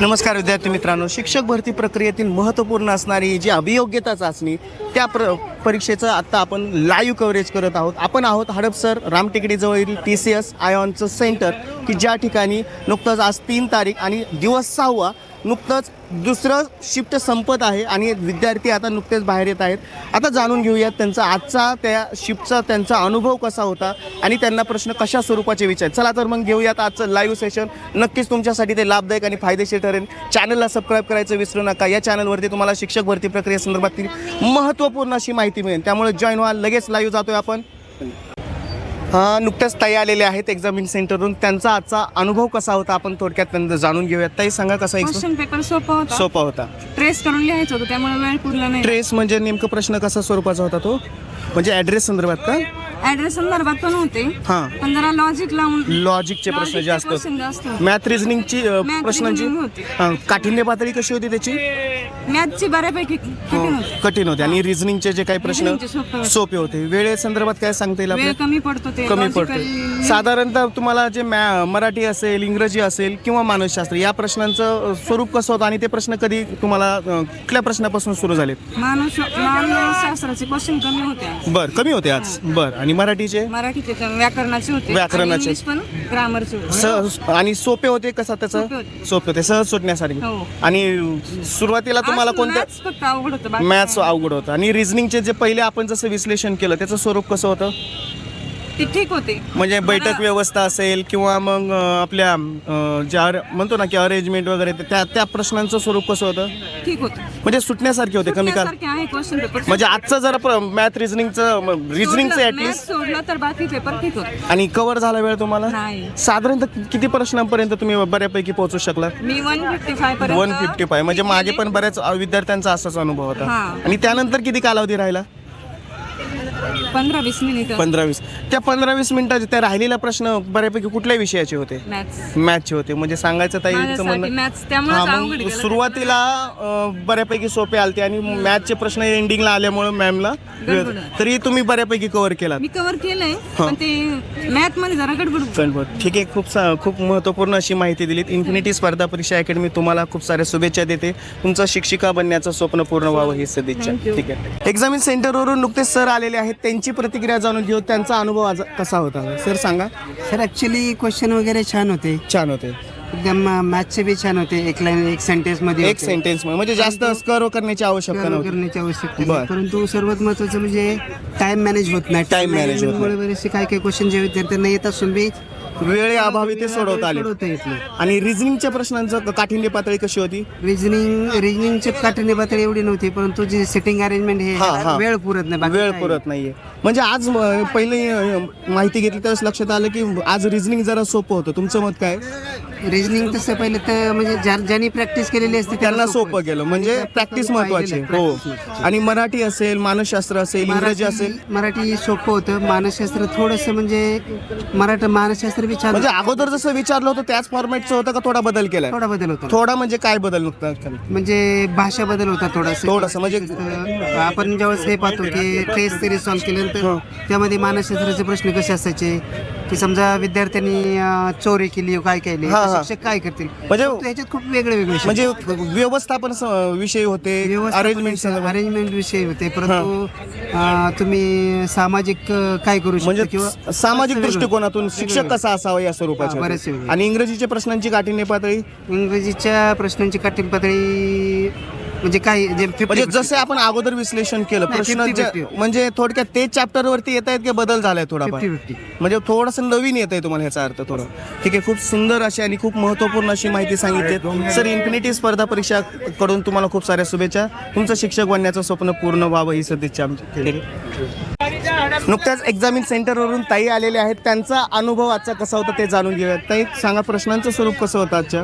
नमस्कार विद्यार्थी मित्रांनो. शिक्षक भरती प्रक्रियेतील महत्त्वपूर्ण असणारी जी अभियोग्यता चाचणी त्या प्र परीक्षेचं आत्ता आपण लाईव्ह कव्हरेज करत आहोत. आपण आहोत हडपसर रामटेकडीजवळील टी सी एस आयॉनचं सेंटर की ज्या ठिकाणी नुकतंच आज तीन तारीख आणि दिवस सहावा नुकतंच दुसरं शिफ्ट संपत आहे आणि विद्यार्थी आता नुकतेच बाहेर येत आहेत. आता जाणून घेऊयात त्यांचा आजचा त्या शिफ्टचा त्यांचा अनुभव कसा होता आणि त्यांना प्रश्न कशा स्वरूपाचे विचार चला तर मग घेऊयात आजचं लाईव्ह सेशन नक्कीच तुमच्यासाठी ते लाभदायक आणि फायदेशीर ठरेल. चॅनलला सबस्क्राईब करायचं विसरू नका. या चॅनलवरती तुम्हाला शिक्षक भरती प्रक्रियेसंदर्भातील महत्त्वपूर्ण अशी माहिती मिळेल. त्यामुळे जॉईन व्हा. लगेच लाईव्ह जातोय आपण. नुकत्याच ताई आलेले आहेत एक्झामिन सेंटरवरून त्यांचा आजचा अनुभव कसा होता? आपण थोडक्यात त्यांना जाणून घेऊयात. ताई सांगा कसा क्वेश्चन पेपर सोपा होता. सोपा होता. ट्रेस करून लिहायचं होतं त्यामुळे वेळ पुरला नाही. ट्रेस म्हणजे नेमकं प्रश्न कसा स्वरूपाचा होता तो? म्हणजे ॲड्रेस संदर्भात का? ऍड्रेस संदर्भात पण होते. हां. पण जरा लॉजिक लावून लॉजिकचे प्रश्न जास्त question जास्त होते. मॅथ रिझनिंगची Math प्रश्नांची? reasoning होती. हां, काठिण्य पातळी कशी होती त्याची? मॅथची बऱ्यापैकी कठीण होते. कठीण होते. आणि रिझनिंगचे जे काही प्रश्न सोपे होते. सोपे होते. वेळेसंदर्भात काय सांगता येईल वेळ आपल्याला कमी पडतो ते कमी पडते साधारणतः तुम्हाला जे मॅ मराठी असेल इंग्रजी असेल किंवा मानसशास्त्र या प्रश्नांचं स्वरूप कसं होतं आणि ते प्रश्न कधी तुम्हाला अ, कुठल्या प्रश्नापासून सुरू झाले? मानस मानसशास्त्राचे क्वेश्चन कमी होते बर कमी होते आज. बर आणि मराठीचे? मराठीचे तर व्याकरणाचे होते. व्याकरणाचे. आणि इंग्लिश पण ग्रामरचे होते. सहज आणि सोपे होते कसा त्याचं सोपे होते. सोपे होते सहज सुटण्यासारखे हो. आणि सुरुवातीला तुम्हाला आज कोणत्या maths फक्त अवघड होतं बाकी मॅथ्स अवघड होतं. आणि रिझनिंगचे जे पहिले आपण जसं विश्लेषण केलं त्याचं स्वरूप कसं होतं? ते ठीक होते. म्हणजे बैठक व्यवस्था असेल किंवा मग अं, आपल्या अं, ज्या अरे- म्हणतो ना की अरेंजमेंट वगैरे ते- त्या त्या प्रश्नांचं स्वरूप कसं होतं? ठीक होते. म्हणजे सुटण्यासारखे होते कमी आहे क्वेश्चन पेपर म्हणजे आजचं जरा मॅथ रिझनिंगचं रिझनिंगचं ऍटलिस्ट सोडलं तर बाकी पेपर ठीक होते. आणि कव्हर झाला वेळ तुम्हाला? नाही. साधारणतः कि- किती प्रश्नांपर्यंत तुम्ही बऱ्यापैकी पोहोचू शकला? मी वन फिफ्टी फाय पर्यंत वन फिफ्टी फाय म्हणजे मागे पण बऱ्याच विद्यार्थ्यांचा असाच अनुभव होता. हा. आणि त्यानंतर किती कालावधी राहिला? पंधरा वीस मिनिट. पंधरा वीस. त्या पंधरा वीस मिनिटाचे त्या राहिलेला प्रश्न बऱ्यापैकी कुठल्या विषयाचे होते? मॅथ्स मॅथचे होते. म्हणजे सांगायचं ताई म्हणणं हा. सुरुवातीला बऱ्यापैकी सोपे आलते आणि मॅथचे प्रश्न एंडिंगला आल्यामुळे मॅमला गडबड. तरी तुम्ही बऱ्यापैकी कव्हर केलात. मी कव्हर केलंय पण ते मॅथमध्ये जरा गडबड बरं, ठीक आहे खूप सा खूप महत्त्वपूर्ण अशी माहिती दिलीत. इन्फिनिटी स्पर्धा परीक्षा अकॅडमी तुम्हाला खूप साऱ्या शुभेच्छा देते. तुमचं शिक्षिका बनण्याचं स्वप्न पूर्ण व्हावं ही सदिच्छा. ठीक आहे. एक्झामिन सेंटरवरून नुकतेच सर आलेले आहेत. त्यांची प्रतिक्रिया जाणून घेऊ? त्यांचा अनुभव आज कसा होता? सर सांगा. सर ॲक्च्युली क्वेश्चन वगैरे छान होते. छान होते. एकदम मॅथचे बी छान होते. एक लाईन एक सेंटेन्समध्ये एक सेंटेन्स म्हणजे जास्त स्कर करण्याची आवश्यकता नव्हती. करण्याची आवश्यकता बर. नाही परंतु सर्वात महत्वाचं म्हणजे टाइम मॅनेज होत नाही Time manage होत मुळे बरेचसे काय काय क्वेश्चन जे विद्यार्थ्यांना येत असून बी वेळेअभावी ते सोडवता आले. सोडवता आणि रिझनिंगच्या प्रश्नांचं काठिण्य पातळी कशी होती? रिजनिंग रिजनिंगचे काठीण्य पातळी एवढी नव्हती परंतु जे सेटिंग अरेंजमेंट हे हा, हा. वेळ पुरत नाही बाकी वेळ काही. पुरत नाहीये. म्हणजे आज पहिले अं, माहिती घेतली त्यावेळेस लक्षात आलं की आज रिझनिंग जरा सोपं होतं. तुमचं मत काय. रिजनिंग तसं पहिले तर म्हणजे ज्या- ज्यांनी प्रॅक्टिस केलेली असते त्यांना सोपं गेलं. म्हणजे प्रॅक्टिस महत्वाची हो. आणि मराठी असेल मानसशास्त्र असेल इंग्रजी असेल. मराठी सोपं होतं. मानसशास्त्र थोडंसं म्हणजे मराठी मानसशास्त्र छान म्हणजे अगोदर जसं विचारलं होतं त्याच फॉर्मॅटचं होतं का थोडा बदल केलाय? थोडा बदल होता. थोडा म्हणजे काय बदल नुकता? म्हणजे भाषा बदल होता थोडासा. थोडासा म्हणजे आपण ज्यावेळेस हे पाहतो की टेस्ट सिरीज सॉल्व्ह केल्यानंतर त्यामध्ये मानसशास्त्राचे प्रश्न कसे असायचे? की समजा विद्यार्थ्यांनी अं, चोरी केली काय केली हा, हा. शिक्षक काय करतील म्हणजे ह्याच्यात खूप वेगळे वेगळे म्हणजे व्यवस्थापन स- विषय होते अरेंजमेंट अरेंजमेंट विषय होते परंतु अं, तुम्ही सामाजिक अं, काय करू शकता म्हणजे किंवा सामाजिक वेगळं. दृष्टिकोनातून शिक्षक कसा असावा या स्वरूपाचे हा, बरेचसे होते. वेगळे. आणि इंग्रजीच्या प्रश्नांची काठिण्य पातळी इंग्रजीच्या प्रश्नांची कठीण पातळी म्हणजे काय जे 50 म्हणजे जसे आपण अगोदर विश्लेषण केलं नाही, प्रश्न 50-50. जे- म्हणजे थोडक्यात तेच चॅप्टर वरती येत आहेत की बदल झालाय थोडाफार 50-50. म्हणजे थोडंसं नवीन येत आहे तुम्हाला ह्याचा अर्थ थोडं. ठीक आहे खूप सुंदर अशी आणि खूप महत्त्वपूर्ण अशी माहिती सांगितली सर इन्फिनिटी स्पर्धा परीक्षा कडून तुम्हाला खूप साऱ्या शुभेच्छा. तुमचं शिक्षक बनण्याचं स्वप्न पूर्ण व्हावं ही सदिच्छा आमची नुकत्याच एक्झामिन सेंटरवरून ताई आलेले आहेत. त्यांचा अनुभव आजचा कसा होता ते जाणून घेऊयात. ताई सांगा प्रश्नांचं स्वरूप कसं होतं आजच्या?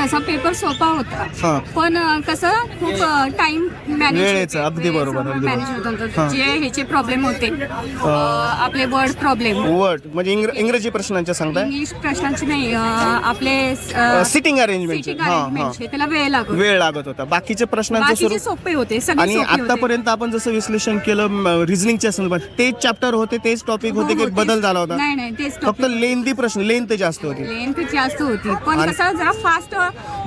तसा पेपर सोपा होता. हां. पण अ, कसं खूप टाइम मॅनेज वेळेचं, अगदी बरोबर, अगदी मॅनेज. होत होतं. जे ह्याचे प्रॉब्लेम होते. अ, आपले वर्ड प्रॉब्लेम वर्ड म्हणजे इंग्र- इंग्रजी प्रश्नांच्या सांगताय? इंग्लिश प्रश्नांचे नाही अ, आपले सिटिंग अरेंजमेंट हां हां. अरेंजमेंटचे त्याला वेळ लागतो वेळ लागत होता. बाकीचे प्रश्नांचं बाकीचे स्वरूप सोपे होते. सगळे आणि सोपे होते. आतापर्यंत आपण जसं विश्लेषण केलं रिझनिंगच्या संदर्भात तेच चॅप्टर होते तेच टॉपिक होते की हो, हो, बदल तेच- झाला होता. नाही नाही तेच फक्त लेंदी प्रश्न लेंथ जास्त होती. लेंथ जास्त होती. पण आणि- कसं जरा फास्ट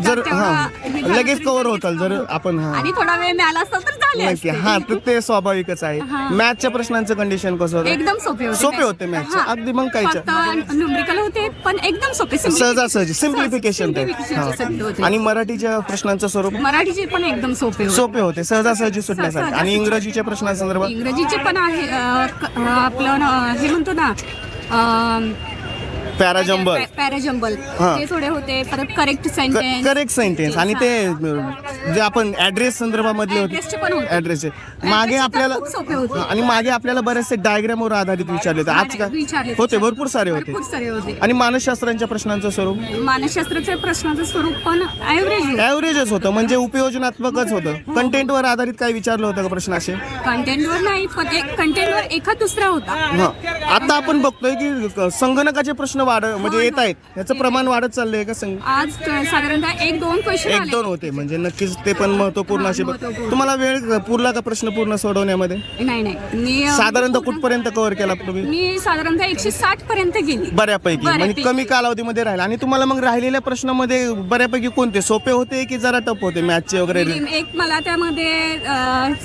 जर हा. लगेच कव्हर होताल. जर. आपण हा. आणि थोडा वेळ मिळाला असता तर झाले नक्की. असते. हा तर ते स्वाभाविकच आहे. मॅथच्या प्रश्नांचं कंडिशन कसं होतं? एकदम सोपे होते सोपे होते मॅथचे हा. अगदी मग काय फक्त न्यूमरिकल होते पण एकदम सोपे. सहजासहजी. सिम्प्लिफिकेशन ते. Simplification चे होते. हा. आणि मराठीच्या प्रश्नांचं स्वरूप? मराठीचे पण एकदम सोपे होते. सोपे होते. सहजासहजी सुटण्यासाठी आणि इंग्रजीच्या प्रश्नांसंदर्भात? इंग्रजीचे पण आहे अं, क- अं, आपलं न- हे म्हणतो ना पॅराजंबल पॅराजंबल हा. ते थोडे होते परत करेक्ट सेंटेन्स करेक्ट सेंटेन्स आणि ते अं, जे आपण ऍड्रेस संदर्भामधले Address चे पण होते. होते. ऍड्रेसचे मागे तर आपल्याला खूप सोपे होते. आणि मागे आपल्याला बरेचसे डायग्रामवर आधारित विचारले होते. आज का विचारले होते. भरपूर सारे होते. भरपूर सारे होते. आणि मानसशास्त्रांच्या प्रश्नांचं स्वरूप? मानसशास्त्राच्या प्रश्नाचं स्वरूप पण ॲव्हरेज ॲव्हरेजच होतं म्हणजे उपयोजनात्मकच होतं. कंटेंटवर आधारित काय विचारलं होतं का प्रश्न असे? कंटेंटवर नाही पण एक कंटेंटवर एखाद दुसरा होता. हा. आता आपण बघतोय की क- संगणकाचे प्रश्न वाढ म्हणजे येत आहेत. याचं प्रमाण वाढत चाललंय का संग आज साधारणतः एक दोन क्वेश्चन एक आले. दोन होते म्हणजे नक्कीच ते पण महत्त्वपूर्ण असे महत्त्वपूर्ण. तुम्हाला वेळ पुरला का प्रश्न पूर्ण सोडवण्यामध्ये? नाही नाही. मी अं, साधारणतः कुठपर्यंत कव्हर केला तुम्ही? मी साधारणतः एकशे साठ पर्यंत गेली. बऱ्यापैकी. म्हणजे बऱ्यापैकी. कमी कालावधीमध्ये राहिला. आणि तुम्हाला मग राहिलेल्या प्रश्नामध्ये बऱ्यापैकी कोणते? सोपे होते की जरा टप होते मॅथचे वगैरे? एक मला त्यामध्ये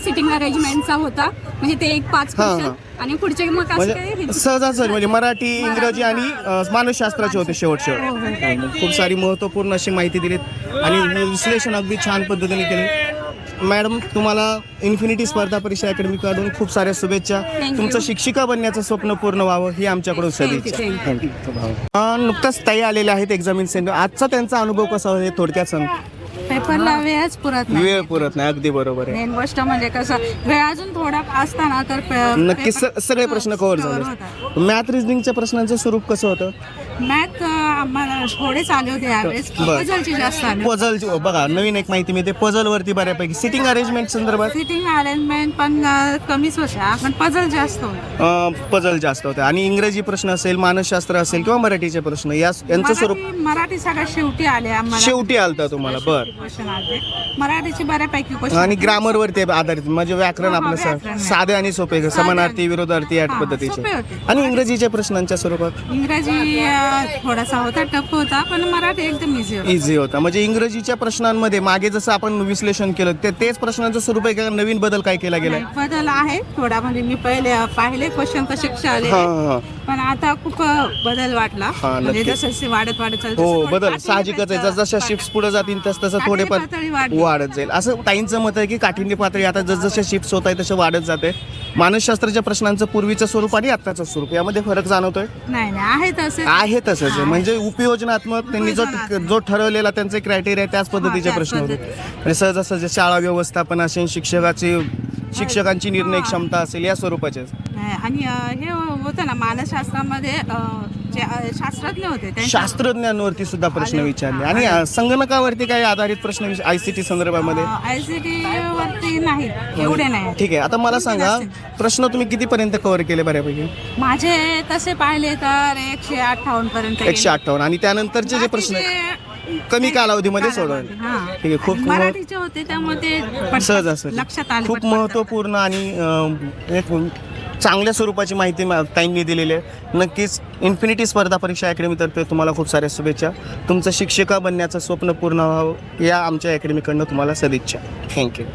सिटिंग अरेंजमेंटचा होता. म्हणजे ते एक पाच हा, क्वेश्चन आणि पुढचे मग असं म्हणजे काही सहजासहजी म्हणजे मराठी इंग्रजी आणि अ, मानसशास्त्राचे होते शेवट शेवट खूप सारी महत्त्वपूर्ण अशी माहिती दिलीत. आणि हे विश्लेषण अगदी छान पद्धतीने केले. मॅडम तुम्हाला इन्फिनिटी स्पर्धा परीक्षा अकॅडमीकडून खूप साऱ्या शुभेच्छा. You. तुमचं शिक्षिका बनण्याचं स्वप्न पूर्ण व्हावं ही आमच्याकडून सदिच्छा. thank अ, नुकताच ताई आलेल्या आहेत एक्झामिन सेंटर. आजचा त्यांचा अनुभव कसा होता हे थोडक्यात सांग. पेपरला वेळच पुरत नाही. वेळ पुरत नाही अगदी बरोबर आहे. मेन गोष्ट म्हणजे कसं वेळ अजून थोडा असताना तर पे- नक्की सगळे प्रश्न कव्हर झाले. मॅथ रिजनिंगच्या प्रश्नांचं स्वरूप कसं होतं? मॅथ आम्हाला थोडेच आले होते यावेळेस. बरं. पझलचे जास्त आले पझल बघा नवीन एक माहिती मिळते. पझल वरती बऱ्यापैकी सिटिंग अरेंजमेंट संदर्भात? सिटिंग अरेंजमेंट पण अं, कमीच होत्या पण पझल जास्त होते. पझल जास्त होते आणि इंग्रजी प्रश्न असेल मानसशास्त्र असेल किंवा मराठीचे प्रश्न या यांचं स्वरूप मराठी मराठी सगळ्यात शेवटी आले आम्हाला. शेवटी आलता तुम्हाला बर. क्वेश्चन आले. मराठीचे बऱ्यापैकी क्वेश्चन आणि ग्रामर वरती आधारित म्हणजे व्याकरण हो, आपलं व्याकरण. सा- साधे आणि सोपे समानार्थी विरोधार्थी या हा, पद्धतीचे. सोपे होते. आणि इंग्रजीच्या प्रश्नांच्या स्वरूपात? इंग्रजी अं, थोडासा होता टफ होता पण मराठी एकदम इझी होता. इझी होता. म्हणजे इंग्रजीच्या प्रश्नांमध्ये मागे जसं आपण विश्लेषण केलं ते तेच प्रश्नांचं स्वरूप आहे का नवीन बदल काय केला नाही, बदल आहे थोडा म्हणजे मी पहिले पाहिले क्वेश्चन कसे कसे आले हा हा. पण आता खूप बदल वाटला. हा, म्हणजे नक्की. जसं जसे वाढत वाढत चालतं हो बदल साहजिकच आहे. जसजशा शिफ्ट पुढे जातील तस तसं पातळी वाढली. वाढत जाईल. असं ताईंचं मत आहे की काठिण्य पातळी आता जसजशा शिफ्ट होत आहे तसं वाढत जाते. मानसशास्त्राच्या प्रश्नांचं पूर्वीचं स्वरूप आणि आत्ताचं स्वरूप यामध्ये फरक जाणवतोय? नाही नाही आहे तसे. आहे तसंच. आहे. म्हणजे उपयोजनात्मक त्यांनी जो जो ठरवलेला त्यांचे क्रायटेरिया त्याच पद्धतीचे त्याच प्रश्न होते. म्हणजे सहजासहजी शाळा व्यवस्थापन असेल शिक्षकाची शिक्षकांची निर्णय क्षमता असेल या स्वरूपाचे नाही, आणि हे होतं ना मानसशास्त्रामध्ये शास्त्रज्ञ होते शास्त्रज्ञांवरती सुद्धा प्रश्न. विचारले. आणि संगणकावरती काही आधारित प्रश्न आय सी टी संदर्भामध्ये? अ, ICT वरती नाही एवढे नाही. ठीक आहे. आता मला सांगा प्रश्न तुम्ही कितीपर्यंत कव्हर केले बऱ्यापैकी? माझे तसे पाहिले तर एकशे अठ्ठावन्न पर्यंत एकशे अठ्ठावन्न. आणि त्यानंतरचे जे प्रश्न कमी कालावधीमध्ये सोडवले. हा. ठीक आहे खूप आणि मराठीचे होते त्यामुळे ते पटकन सहज असं लक्षात आले खूप पटकन. महत्त्वपूर्ण आणि अं, एक चांगल्या स्वरूपाची माहिती मा- ताईंनी दिलेली आहे. नक्कीच इन्फिनिटी स्पर्धा परीक्षा अकॅडमीतर्फे तुम्हाला खूप साऱ्या शुभेच्छा. तुमचं शिक्षिका बनण्याचं स्वप्न पूर्ण व्हावं या आमच्या अकॅडमीकडनं तुम्हाला सदिच्छा. थँक्यू